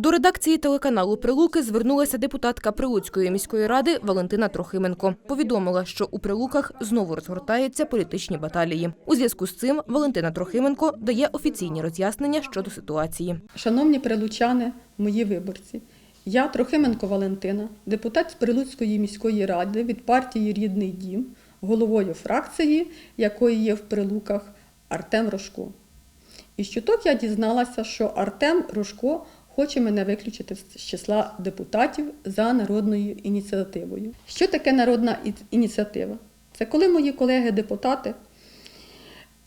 До редакції телеканалу Прилуки звернулася депутатка Прилуцької міської ради Валентина Трохименко. Повідомила, що у Прилуках знову розгортаються політичні баталії. У зв'язку з цим Валентина Трохименко дає офіційні роз'яснення щодо ситуації. Шановні прилучани, мої виборці, я Трохименко Валентина, депутат з Прилуцької міської ради від партії Рідний дім, головою фракції, якої є в Прилуках Артем Рожко. І з чуток я дізналася, що Артем Рожко хоче мене виключити з числа депутатів за народною ініціативою. Що таке народна ініціатива? Це коли мої колеги-депутати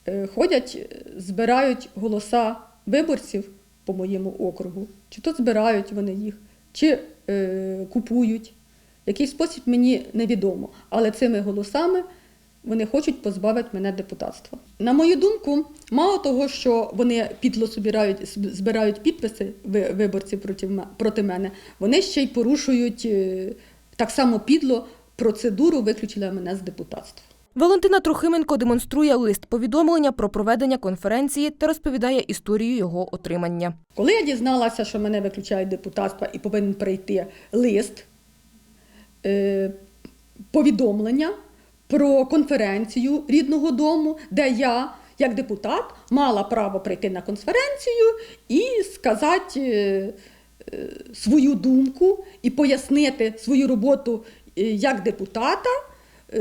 е, ходять, е, збирають голоса виборців по моєму округу, чи то збирають вони їх, чи е, купують. В який спосіб мені невідомо. Але цими голосами вони хочуть позбавити мене депутатства. На мою думку, мало того, що вони підло збирають, збирають підписи виборців проти, проти мене, вони ще й порушують е, так само підло процедуру виключення мене з депутатства. Валентина Трохименко демонструє лист повідомлення про проведення конференції та розповідає історію його отримання. Коли я дізналася, що мене виключають депутатства і повинен прийти лист, е, повідомлення про конференцію рідного дому, де я, як депутат, мала право прийти на конференцію і сказати е, е, свою думку і пояснити свою роботу е, як депутата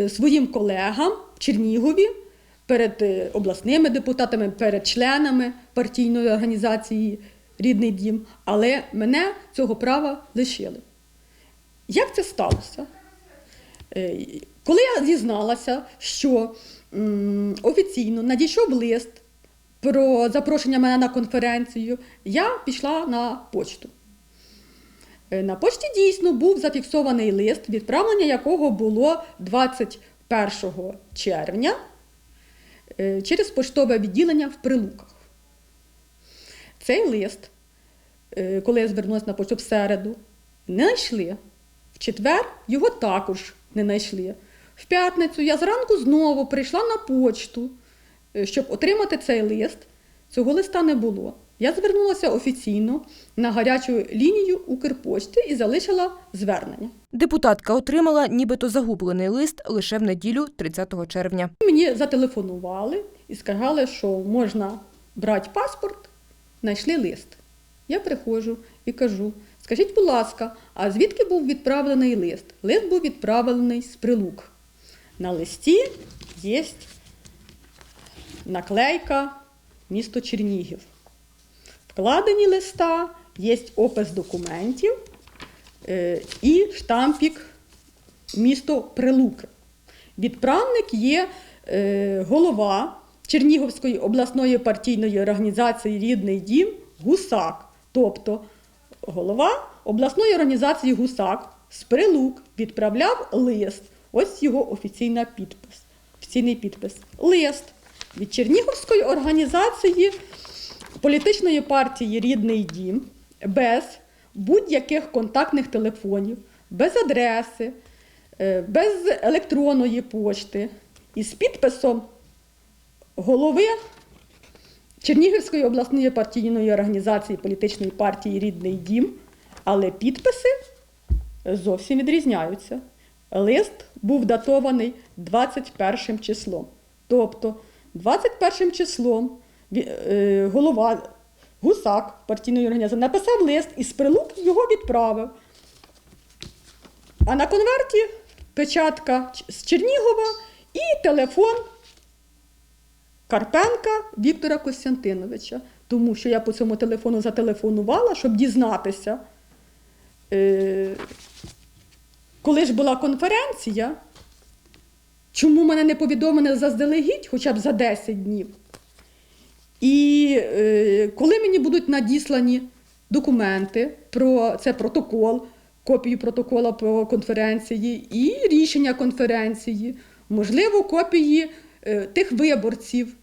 своїм колегам в Чернігові перед обласними депутатами, перед членами партійної організації Рідний дім, але мене цього права лишили. Як це сталося? Коли я дізналася, що м, офіційно надійшов лист про запрошення мене на конференцію, я пішла на почту. Е, На почті дійсно був зафіксований лист, відправлення якого було 21 червня е, через поштове відділення в Прилуках. Цей лист, е, коли я звернулася на почту в середу, не знайшли. В четвер його також не знайшли. В п'ятницю я зранку знову прийшла на почту, е, щоб отримати цей лист. Цього листа не було. Я звернулася офіційно на гарячу лінію Укрпошти і залишила звернення. Депутатка отримала нібито загублений лист лише в неділю 30 червня. Мені зателефонували і сказали, що можна брати паспорт, знайшли лист. Я приходжу і кажу: скажіть, будь ласка, а звідки був відправлений лист? Лист був відправлений з прилук. На листі є наклейка місто Чернігів. Вкладені листа, є опис документів е, і штампік місто Прилуки. Відправник є е, голова Чернігівської обласної партійної організації Рідний дім Гусак, тобто голова обласної організації Гусак з Прилук відправляв лист. Ось його офіційна підпис. Офіційний підпис. Лист від Чернігівської організації політичної партії Рідний дім без будь-яких контактних телефонів, без адреси, е, без електронної пошти і з підписом голови Чернігівської обласної партійної організації політичної партії Рідний дім, але підписи зовсім відрізняються. Лист був датований 21 числом. Тобто 21 числом е, голова Гусак партійної організації написав лист і з прилук його відправив. А на конверті печатка з Чернігова і телефон Карпенка Віктора Костянтиновича. Тому що я по цьому телефону зателефонувала, щоб дізнатися, е, коли ж була конференція, чому мене не повідомили заздалегідь, хоча б за 10 днів. І е, коли мені будуть надіслані документи про це протокол, копію протокола про конференції і рішення конференції, можливо, копії е, тих виборців,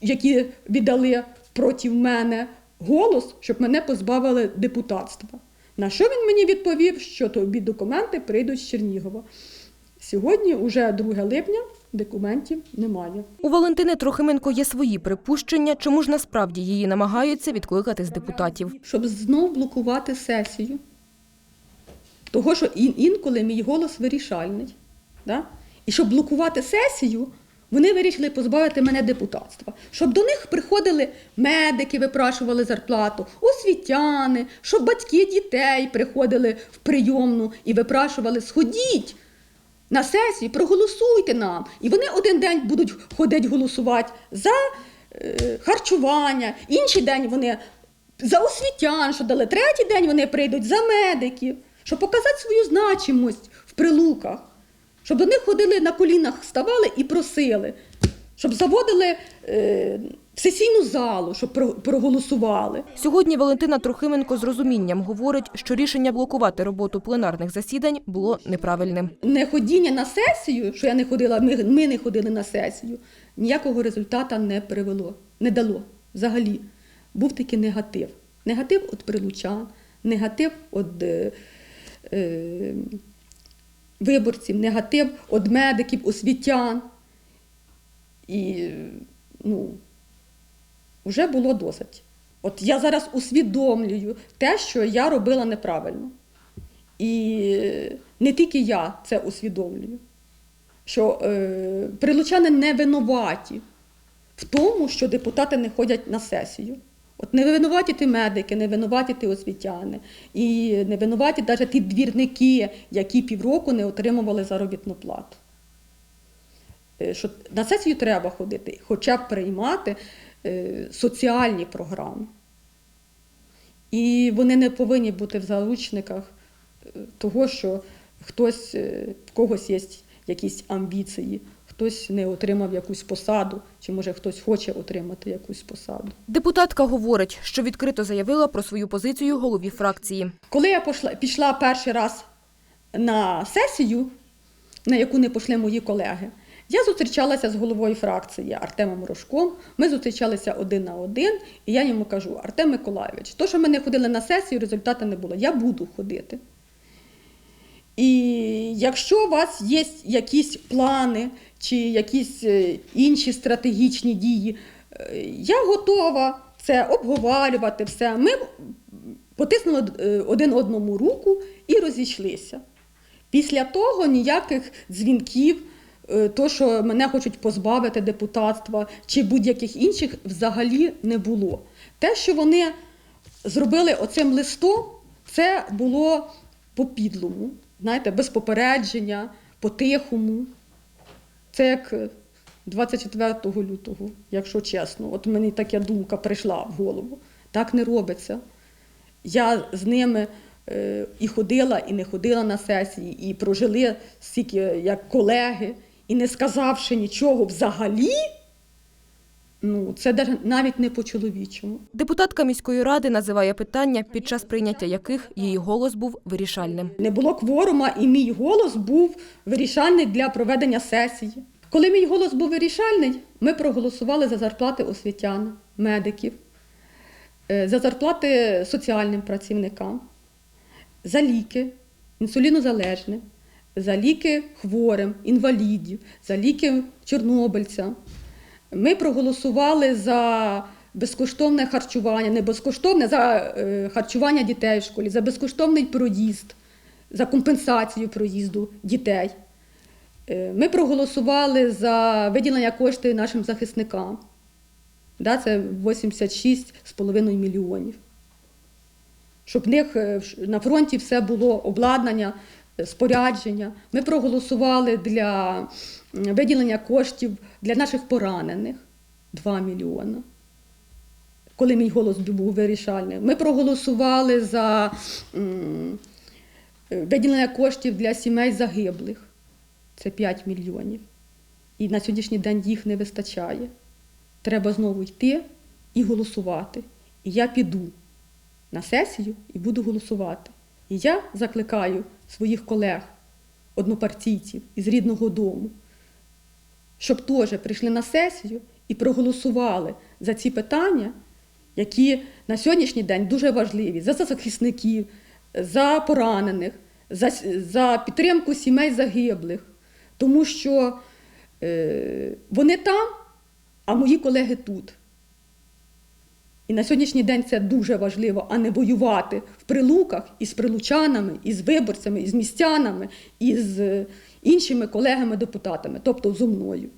які віддали проти мене голос, щоб мене позбавили депутатства. На що він мені відповів, що тобі документи прийдуть з Чернігова. Сьогодні, вже 2 липня, документів немає. У Валентини Трохименко є свої припущення, чому ж насправді її намагаються відкликати з депутатів. Щоб знов блокувати сесію. Того, що ін- інколи мій голос вирішальний. Да? І щоб блокувати сесію, вони вирішили позбавити мене депутатства. Щоб до них приходили медики, випрашували зарплату, освітяни, щоб батьки дітей приходили в прийомну і випрашували, сходіть на сесію, проголосуйте нам. І вони один день будуть ходити голосувати за е, харчування, інший день вони за освітян, що дали, третій день вони прийдуть за медиків, щоб показати свою значимость в прилуках, щоб до них ходили на колінах, ставали і просили, щоб заводили е, в сесійну залу, щоб про- проголосували. Сьогодні Валентина Трохименко з розумінням говорить, що рішення блокувати роботу пленарних засідань було неправильним. неходіння на сесію, що я не ходила, ми, ми не ходили на сесію, ніякого результату не привело, не дало взагалі. Був такий негатив. Негатив від прилучан, негатив від е, е, виборців, негатив від медиків, освітян. І ну, вже було досить. От я зараз усвідомлюю те, що я робила неправильно. І не тільки я це усвідомлюю, що е, прилучани не винуваті в тому, що депутати не ходять на сесію. От не винуваті ті медики, не винуваті ті освітяни, і не винуваті навіть ті двірники, які півроку не отримували заробітну плату. Е, Що на сесію треба ходити, хоча б приймати е, соціальні програми. І вони не повинні бути в заручниках е, того, що хтось, в когось є якісь амбіції, хтось не отримав якусь посаду, чи може хтось хоче отримати якусь посаду. Депутатка говорить, що відкрито заявила про свою позицію голові фракції. Коли я пішла, пішла перший раз на сесію, на яку не пішли мої колеги, я зустрічалася з головою фракції Артемом Рожком. Ми зустрічалися один на один, і я йому кажу: Артем Миколайович, то, що ми не ходили на сесію, результату не було. Я буду ходити. І якщо у вас є якісь плани чи якісь е, інші стратегічні дії, е, я готова це обговорювати все. Ми потиснули е, один одному руку і розійшлися. Після того ніяких дзвінків, то, що мене хочуть позбавити депутатства чи будь-яких інших, взагалі не було. Те, що вони зробили оцим листом, це було по-підлому, знаєте, без попередження, по-тихому. Це як е, 24 лютого, якщо чесно. От мені така думка прийшла в голову. Так не робиться. Я з ними е, і ходила, і не ходила на сесії, і прожили стільки як колеги, і не сказавши нічого взагалі, ну, це навіть не по-чоловічому. Депутатка міської ради називає питання, під час прийняття яких її голос був вирішальним. Не було кворума, і мій голос був вирішальний для проведення сесії. Коли мій голос був вирішальний, ми проголосували за зарплати освітян, медиків, е, за зарплати соціальним працівникам, за ліки інсулінозалежним, за ліки хворим, інвалідів, за ліки чорнобильцям. Ми проголосували за безкоштовне харчування, не безкоштовне за е, харчування дітей в школі, за безкоштовний проїзд, за компенсацію проїзду дітей. Е, Ми проголосували за виділення коштів нашим захисникам. Це 86,5 мільйонів. Щоб в них е, на фронті все було обладнання, спорядження. Ми проголосували для виділення коштів для наших поранених 2 мільйони. Коли мій голос був вирішальний. Ми проголосували за виділення коштів для сімей загиблих. Це 5 мільйонів. І на сьогоднішній день їх не вистачає. Треба знову йти і голосувати. І я піду на сесію і буду голосувати. І я закликаю своїх колег, однопартійців із рідного дому, щоб теж прийшли на сесію і проголосували за ці питання, які на сьогоднішній день дуже важливі за захисників, за поранених, за, за підтримку сімей загиблих. Тому що е, вони там, а мої колеги тут. І на сьогоднішній день це дуже важливо, а не воювати в прилуках із прилучанами, із виборцями, із містянами, із іншими колегами-депутатами, тобто зо мною.